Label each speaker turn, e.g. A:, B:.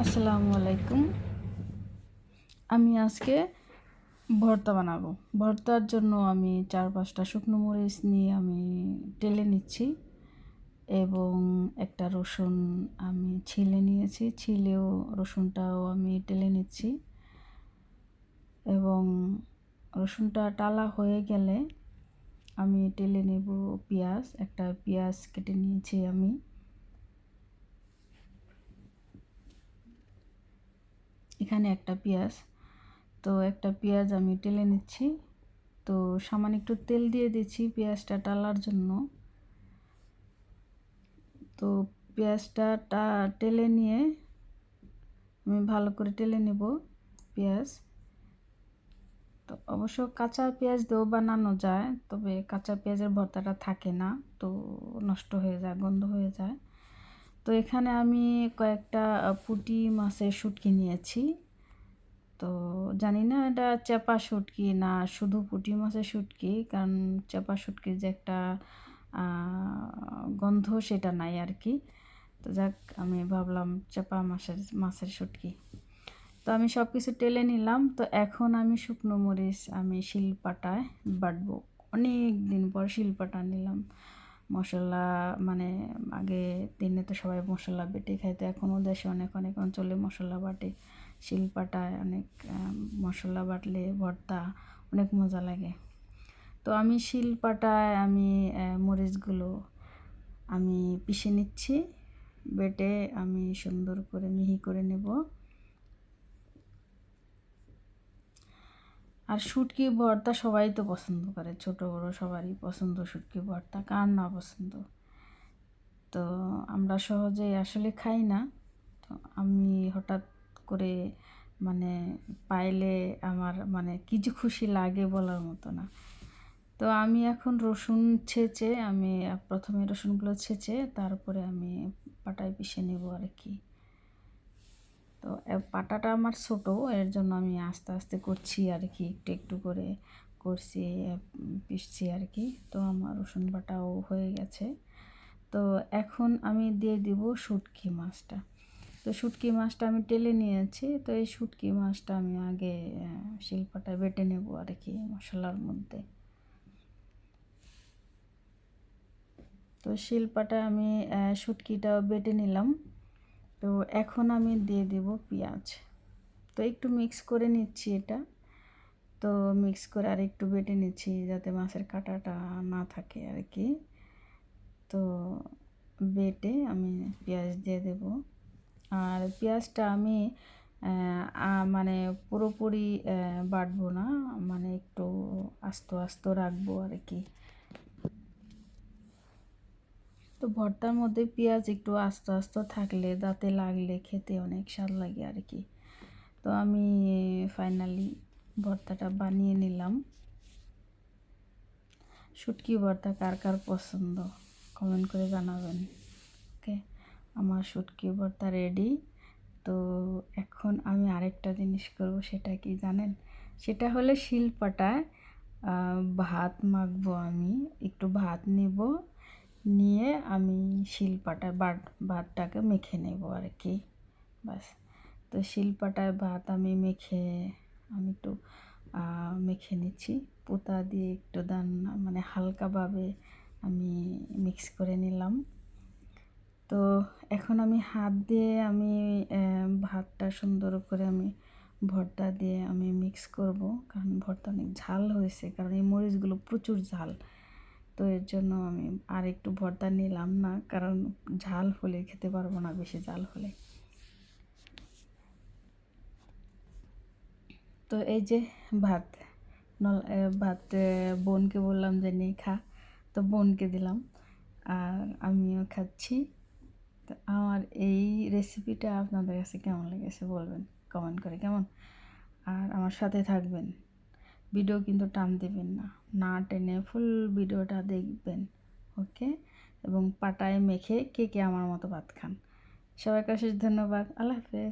A: আসসালামু আলাইকুম। আমি আজকে ভর্তা বানাবো। ভর্তার জন্য আমি চার পাঁচটা শুকনো মরিচ নিয়ে আমি টেলে নিচ্ছি এবং একটা রসুন আমি ছিলে নিয়েছি। ছিলেও রসুনটাও আমি টেলে নিচ্ছি এবং রসুনটা টালা হয়ে গেলে আমি টেলে নেব পেঁয়াজ। একটা পেঁয়াজ কেটে নিয়েছি আমি। এখানে একটা পেঁয়াজ। তো একটা পেঁয়াজ আমি টেলে নিচ্ছি। তো সামান্য একটু তেল দিয়ে দিচ্ছি পেঁয়াজটা টালার জন্য। তো পেঁয়াজটা টেলে নিয়ে আমি ভালো করে টেলে নেব পেঁয়াজ। তো অবশ্য কাঁচা পেঁয়াজ দিয়েও বানানো যায়, তবে কাঁচা পেঁয়াজের ভর্তাটা থাকে না, তো নষ্ট হয়ে যায়, গন্ধ হয়ে যায়। তো এখানে আমি কয়েকটা পুঁটি মাছের শুটকি নিয়েছি। তো জানি না এটা চেপা শুটকি না শুধু পুঁটি মাছের শুটকি, কারণ চেপা শুটকির যে একটা গন্ধ সেটা নাই আর কি। তো যাক, আমি ভাবলাম চেপা মাছের মাছের শুটকি। তো আমি সব কিছু টেলে নিলাম। তো এখন আমি শুকনো মরিচ, আমি শিলপাটায় বাটবো। অনেক দিন পর শিলপাটা নিলাম। মশলা মানে আগে দিনে তো সবাই মশলা বেটে খাইতো, এখনও দেশে অনেক অনেক অঞ্চলে মশলা বাটে। শিলপাটায় অনেক মশলা বাটলে ভর্তা, অনেক মজা লাগে। তো আমি শিলপাটায় আমি মরিচগুলো আমি পিষে নিচ্ছি, বেটে আমি সুন্দর করে মিহি করে নেব। আর শুটকি ভর্তা সবাই তো পছন্দ করে। ছোট, বড় সবারই পছন্দ শুটকি ভর্তা, কার না পছন্দ? তো আমরা সহজেই আসলে খাই না। তো আমি হঠাৎ করে মানে পাইলে আমার মানে কিছু খুশি লাগে বলার মতো না। তো আমি এখন রসুন ছেঁচে, আমি প্রথমে রসুনগুলো ছেঁচে, তারপরে আমি পাটায় পিষে নেব আর কি তো পাটাটা আমার ছোট, এর জন্য আমি আস্তে আস্তে করছি আর কি, একটু একটু করে করছি পিসছি আর কি। তো আমার রসুন বাটাও হয়ে গেছে। তো এখন আমি দিয়ে দিব শুটকি মাছটা। তো শুটকি মাছটা আমি টেলে নিয়েছি, তো এই শুটকি মাছটা আমি আগে শিল্পাটায় বেটে নেব আর কি মশলার মধ্যে। তো শিল্পাটা আমি শুটকিটা বেটে নিলাম। তো এখন আমি দিয়ে দেব পেঁয়াজ। তো একটু মিক্স করে নিচ্ছি এটা। তো মিক্স করে আর একটু বেটে নিচ্ছি যাতে মাছের কাঁটাটা না থাকে আর কি তো বেটে আমি পেঁয়াজ দিয়ে দেব। আর পেঁয়াজটা আমি মানে পুরোপুরি বাটবো না মানে একটু আস্ত আস্ত রাখব আর কি তো ভর্তার মধ্যে পেঁয়াজ একটু আস্তে আস্তে থাকলে, দাঁতে লাগলে খেতে অনেক স্বাদ লাগে আর কি তো আমি ফাইনালি ভর্তাটা বানিয়ে নিলাম। শুটকি ভর্তা কার কার পছন্দ? কমেন্ট করে জানাবেন। ওকে? আমার শুটকি ভর্তা রেডি তো এখন আমি আরেকটা জিনিস করব, সেটা কি জানেন? সেটা হলে শিলপাটায় ভাত মাখবো আমি। একটু ভাত নেব। নিয়ে আমি শিলপাটায় বাট, ভাতটাকে মেখে নেব আর কি বাস তো শিলপাটায় ভাত আমি মেখে, আমি একটু মেখে নিচ্ছি। পোতা দিয়ে একটু দান মানে হালকাভাবে আমি মিক্স করে নিলাম। তো এখন আমি হাত দিয়ে আমি ভাতটা সুন্দর করে আমি ভর্তা দিয়ে আমি মিক্স করব, কারণ ভর্তা অনেক ঝাল হয়েছে, কারণ এই মরিচগুলো প্রচুর ঝাল। তো এর জন্য আমি আর একটু ভর্তা নিলাম না, কারণ ঝাল হলে খেতে পারব না বেশি ঝাল হলে। তো এই যে ভাত ভাত বোনকে বললাম যে নিয়ে খা, তো বোনকে দিলাম। আর আমিও খাচ্ছি। তো আমার এই রেসিপিটা আপনাদের কাছে কেমন লেগেছে বলবেন কমেন্ট করে কেমন? আর আমার সাথে থাকবেন। ভিডিও কিন্তু টান দেবেন না। না টেনে ফুল ভিডিওটা দেখবেন ওকে এবং পাটায় মেখে কে কে আমার মতো ভাত খান। সবাইকে অশেষ ধন্যবাদ। আল্লাহ হাফেজ।